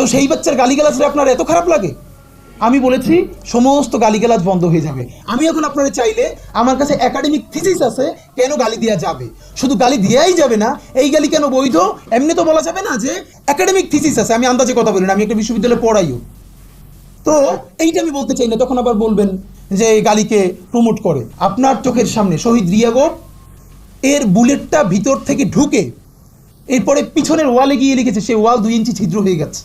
তো সেই বাচ্চার গালিগালাজরে আপনার এত খারাপ লাগে? আমি বলেছি, সমস্ত গালিগালাজ বন্ধ হয়ে যাবে। আমি এখন আপনারা চাইলে আমার কাছে একাডেমিক থিসিস আছে, কেন গালি দেওয়া যাবে? শুধু গালি দেওয়াই যাবে না, এই গালি কেন বৈধ? এমনি তো বলা যাবে না যে একাডেমিক থিসিস আছে, আমি আন্দাজে কথা বলি না, আমি একটা বিশ্ববিদ্যালয়ে পড়াইও। তো এইটা আমি বলতে চাই না, তখন আবার বলবেন যে এই গালিকে প্রমোট করে। আপনার চোখের সামনে শহীদ রিয়াগোপ এর বুলেটটা ভিতর থেকে ঢুকে এরপরে পিছনের ওয়ালে গিয়ে লিখেছে সেই ওয়াল দুই ইঞ্চি ছিদ্র হয়ে গেছে।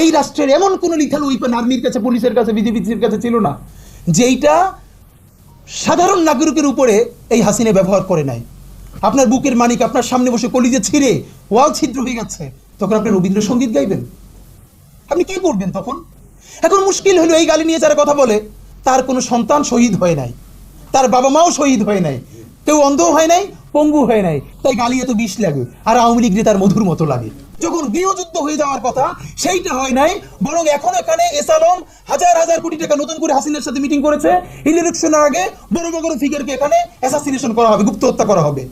এই রাষ্ট্রের এমন কোনো লিখাল উইপন আর্মির কাছে, পুলিশের কাছে বিজেপির কাছে ছিল না, যেইটা সাধারণ নাগরিকের উপরে এই হাসিনে ব্যবহার করে নাই। আপনার বুকের মানিক, আপনার সামনে বসে কলিজে ছিঁড়ে ওয়াল ছিদ্র হয়ে গেছে, তখন আপনি রবীন্দ্রসঙ্গীত গাইবেন? আপনি কি করবেন তখন? এখন মুশকিল হলো এই গালি নিয়ে যারা কথা বলে, তার কোনো সন্তান শহীদ হয় নাই, তার বাবা মাও শহীদ হয় নাই, কেউ অন্ধ হয় নাই পঙ্গু হয়ে নাই। তাই গালি এত বিষ লাগে, আর আওয়ামী লীগ নেতার মধুর মতো লাগে। যখন গৃহযুদ্ধ হয়ে যাওয়ার কথা, সেইটা হয় নাই, বরং এখন এখানে এসালম হাজার হাজার কোটি টাকা নতুন করে হাসিনার সাথে মিটিং করেছে। ইলেকশনের আগে বড় বড় ফিগারকে এখানে অ্যাসাসিনেশন করা হবে গুপ্ত হত্যা করা হবে।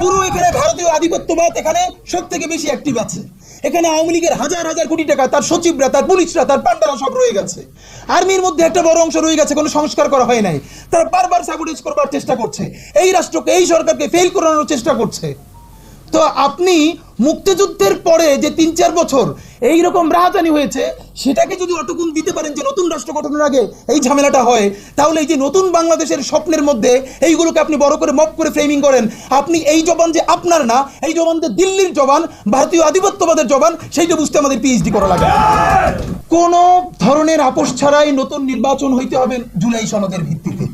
পুরো এখানে ভারতীয় আধিপত্যবাদ এখানে সব থেকে বেশি অ্যাক্টিভ আছে। এখানে আওয়ামী লীগের হাজার হাজার কোটি টাকা, তার সচিবরা, তার পুলিশরা, তার পান্ডারা সব রয়ে গেছে। আর্মির মধ্যে একটা বড় অংশ রয়ে গেছে, কোনো সংস্কার করা হয় নাই। তারা বারবার সাবুটেজ করবার চেষ্টা করছে। এই রাষ্ট্রকে, এই সরকারকে ফেল করানোর চেষ্টা করছে। তো আপনি মুক্তিযুদ্ধের পরে যে তিন চার বছর এই রকম রাহাজানি হয়েছে, সেটাকে যদি অটকুন দিতে পারেন যে নতুন রাষ্ট্র গঠনের আগে এই ঝামেলাটা হয়, তাহলে এই যে নতুন বাংলাদেশের স্বপ্নের মধ্যে এইগুলোকে আপনি বড় করে মপ করে ফ্রেমিং করেন। আপনি এই জবান যে আপনার না, এই জবান যে দিল্লির জবান, ভারতীয় আধিপত্যবাদের জবান, সেইটা বুঝতে আমাদের পিএইচডি করা লাগে। কোন ধরনের আপোষ ছাড়াই নতুন নির্বাচন হইতে হবে জুলাই সনদের ভিত্তিতে।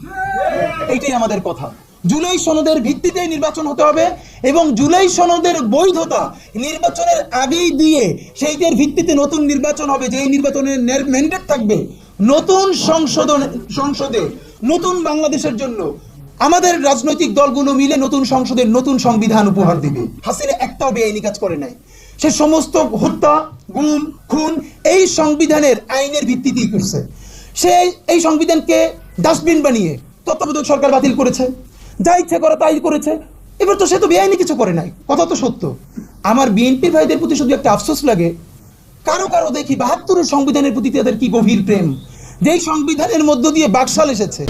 এইটাই আমাদের কথা। জুলাই সনদের ভিত্তিতেই নির্বাচন হতে হবে এবং জুলাই সনদের বৈধতা নির্বাচনের আগেই দিয়ে সেইটার ভিত্তিতে নতুন নির্বাচন হবে যে নির্বাচনের ম্যান্ডেট থাকবে নতুন সংশোধন সংসদে, নতুন বাংলাদেশের জন্য। আমাদের রাজনৈতিক দলগুলো মিলে নতুন সংসদের নতুন সংবিধান উপহার দিবে। হাসিনা একটাও বেআইনি কাজ করে নাই। সে সমস্ত হত্যা, গুম, খুন এই সংবিধানের আইনের ভিত্তিতেই করছে। সে এই সংবিধানকে ডাস্টবিন বানিয়ে তত্ত্বাবধায়ক সরকার বাতিল করেছে। যা ইচ্ছে করে তাই করেছে। এবার তো সে তো বেআইনি কিছু করে নাই। কথা তো সত্য। আমার বিএনপি ভাইদের প্রতি শুধু একটা আফসোস লাগে। কারও কারও দেখি বাহাত্তরের সংবিধানের প্রতি তাদের কি গভীর প্রেম। যেই সংবিধানের মধ্য দিয়ে বাকশাল এসেছে।